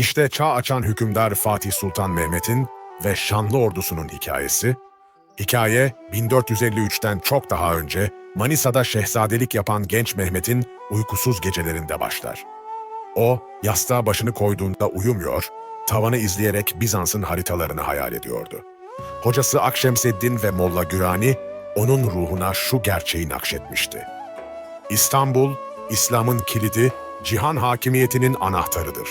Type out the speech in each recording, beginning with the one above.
İşte çağ açan hükümdar Fatih Sultan Mehmet'in ve şanlı ordusunun hikayesi. Hikaye 1453'ten çok daha önce Manisa'da şehzadelik yapan genç Mehmet'in uykusuz gecelerinde başlar. O, yastığa başını koyduğunda uyumuyor, tavanı izleyerek Bizans'ın haritalarını hayal ediyordu. Hocası Akşemseddin ve Molla Gürani onun ruhuna şu gerçeği nakşetmişti. İstanbul, İslam'ın kilidi, cihan hakimiyetinin anahtarıdır.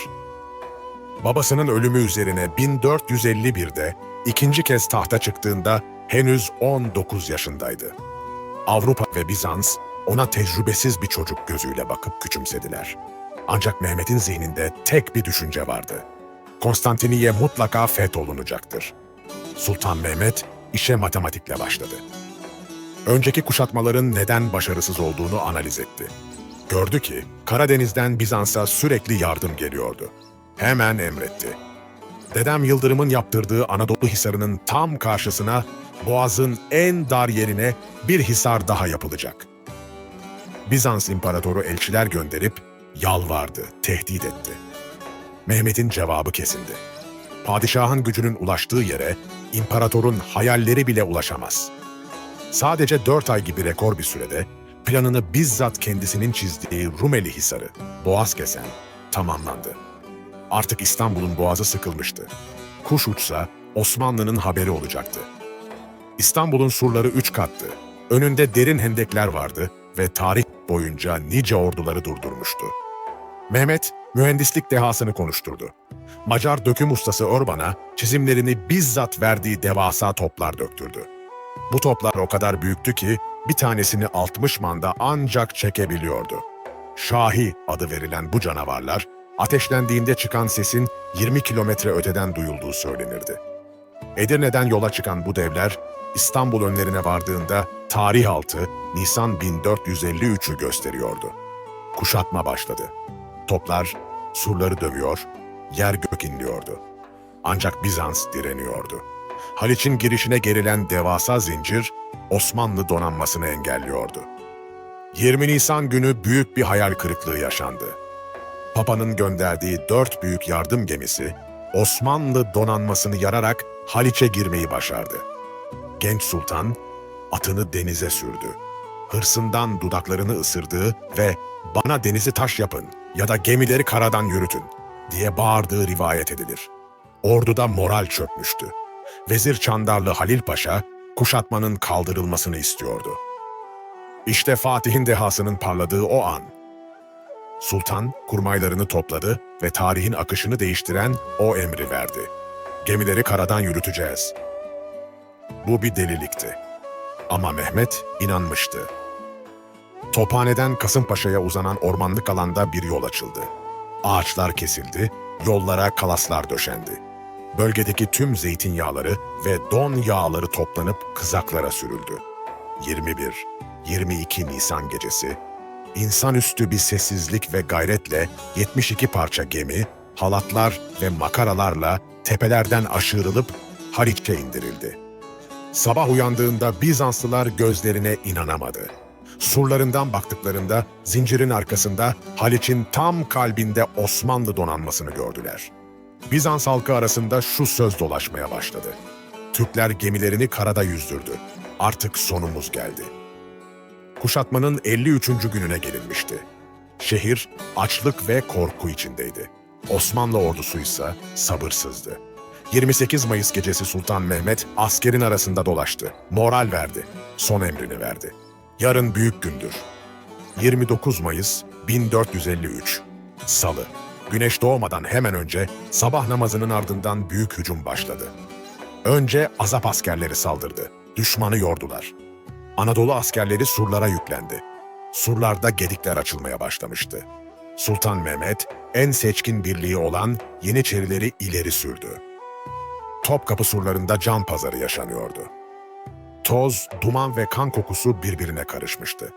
Babasının ölümü üzerine 1451'de ikinci kez tahta çıktığında henüz 19 yaşındaydı. Avrupa ve Bizans ona tecrübesiz bir çocuk gözüyle bakıp küçümsediler. Ancak Mehmet'in zihninde tek bir düşünce vardı. Konstantiniye mutlaka fetholunacaktır. Sultan Mehmet işe matematikle başladı. Önceki kuşatmaların neden başarısız olduğunu analiz etti. Gördü ki Karadeniz'den Bizans'a sürekli yardım geliyordu. Hemen emretti. Dedem Yıldırım'ın yaptırdığı Anadolu Hisarı'nın tam karşısına Boğaz'ın en dar yerine bir hisar daha yapılacak. Bizans İmparatoru elçiler gönderip yalvardı, tehdit etti. Mehmet'in cevabı kesindi. Padişahın gücünün ulaştığı yere imparatorun hayalleri bile ulaşamaz. Sadece dört ay gibi rekor bir sürede planını bizzat kendisinin çizdiği Rumeli Hisarı, Boğazkesen, tamamlandı. Artık İstanbul'un boğazı sıkılmıştı. Kuş uçsa Osmanlı'nın haberi olacaktı. İstanbul'un surları üç kattı. Önünde derin hendekler vardı ve tarih boyunca nice orduları durdurmuştu. Mehmet, mühendislik dehasını konuşturdu. Macar döküm ustası Orban'a çizimlerini bizzat verdiği devasa toplar döktürdü. Bu toplar o kadar büyüktü ki bir tanesini 60 manda ancak çekebiliyordu. Şahi adı verilen bu canavarlar ateşlendiğinde çıkan sesin 20 kilometre öteden duyulduğu söylenirdi. Edirne'den yola çıkan bu devler İstanbul önlerine vardığında tarih altı Nisan 1453'ü gösteriyordu. Kuşatma başladı. Toplar surları dövüyor, yer gök inliyordu. Ancak Bizans direniyordu. Haliç'in girişine gerilen devasa zincir Osmanlı donanmasını engelliyordu. 20 Nisan günü büyük bir hayal kırıklığı yaşandı. Papa'nın gönderdiği dört büyük yardım gemisi Osmanlı donanmasını yararak Haliç'e girmeyi başardı. Genç sultan atını denize sürdü. Hırsından dudaklarını ısırdığı ve bana denizi taş yapın ya da gemileri karadan yürütün diye bağırdığı rivayet edilir. Orduda moral çökmüştü. Vezir Çandarlı Halil Paşa kuşatmanın kaldırılmasını istiyordu. İşte Fatih'in dehasının parladığı o an. Sultan kurmaylarını topladı ve tarihin akışını değiştiren o emri verdi. Gemileri karadan yürüteceğiz. Bu bir delilikti. Ama Mehmet inanmıştı. Tophane'den Kasımpaşa'ya uzanan ormanlık alanda bir yol açıldı. Ağaçlar kesildi, yollara kalaslar döşendi. Bölgedeki tüm zeytinyağları ve don yağları toplanıp kızaklara sürüldü. 21, 22 Nisan gecesi, insanüstü bir sessizlik ve gayretle 72 parça gemi, halatlar ve makaralarla tepelerden aşırılıp Haliç'e indirildi. Sabah uyandığında Bizanslılar gözlerine inanamadı. Surlarından baktıklarında zincirin arkasında Haliç'in tam kalbinde Osmanlı donanmasını gördüler. Bizans halkı arasında şu söz dolaşmaya başladı. Türkler gemilerini karada yüzdürdü. Artık sonumuz geldi. Kuşatmanın 53. gününe gelinmişti. Şehir açlık ve korku içindeydi. Osmanlı ordusu ise sabırsızdı. 28 Mayıs gecesi Sultan Mehmet askerin arasında dolaştı. Moral verdi. Son emrini verdi. Yarın büyük gündür. 29 Mayıs 1453 Salı Güneş doğmadan hemen önce sabah namazının ardından büyük hücum başladı. Önce Azap askerleri saldırdı. Düşmanı yordular. Anadolu askerleri surlara yüklendi. Surlarda gedikler açılmaya başlamıştı. Sultan Mehmet en seçkin birliği olan Yeniçerileri ileri sürdü. Topkapı surlarında can pazarı yaşanıyordu. Toz, duman ve kan kokusu birbirine karışmıştı.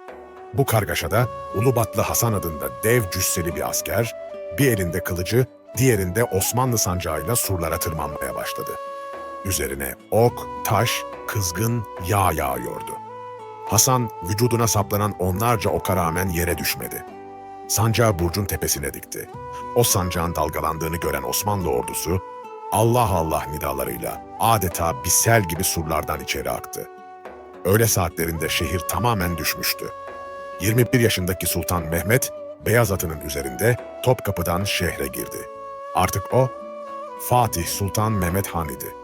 Bu kargaşada Ulubatlı Hasan adında dev cüsseli bir asker, bir elinde kılıcı, diğerinde Osmanlı sancağıyla surlara tırmanmaya başladı. Üzerine ok, taş, kızgın yağ yağıyordu. Hasan vücuduna saplanan onlarca oka rağmen yere düşmedi. sancağı Burcun tepesine dikti. O sancağın dalgalandığını gören Osmanlı ordusu, Allah Allah nidalarıyla adeta bir sel gibi surlardan içeri aktı. Öğle saatlerinde şehir tamamen düşmüştü. 21 yaşındaki Sultan Mehmet, beyaz atının üzerinde Topkapı'dan şehre girdi. Artık o, Fatih Sultan Mehmet Han idi.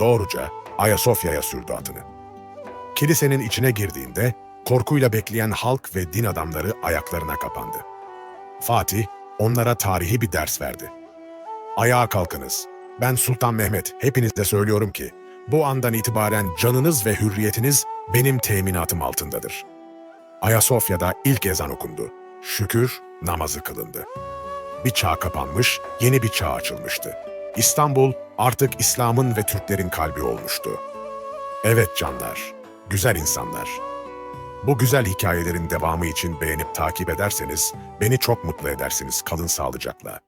Doğruca Ayasofya'ya sürdü atını. Kilisenin içine girdiğinde korkuyla bekleyen halk ve din adamları ayaklarına kapandı. Fatih onlara tarihi bir ders verdi. Ayağa kalkınız. Ben Sultan Mehmet hepinize söylüyorum ki bu andan itibaren canınız ve hürriyetiniz benim teminatım altındadır. Ayasofya'da ilk ezan okundu. Şükür namazı kılındı. Bir çağ kapanmış, yeni bir çağ açılmıştı. İstanbul artık İslam'ın ve Türklerin kalbi olmuştu. Evet canlar, güzel insanlar. Bu güzel hikayelerin devamı için beğenip takip ederseniz beni çok mutlu edersiniz. Kalın sağlıcakla.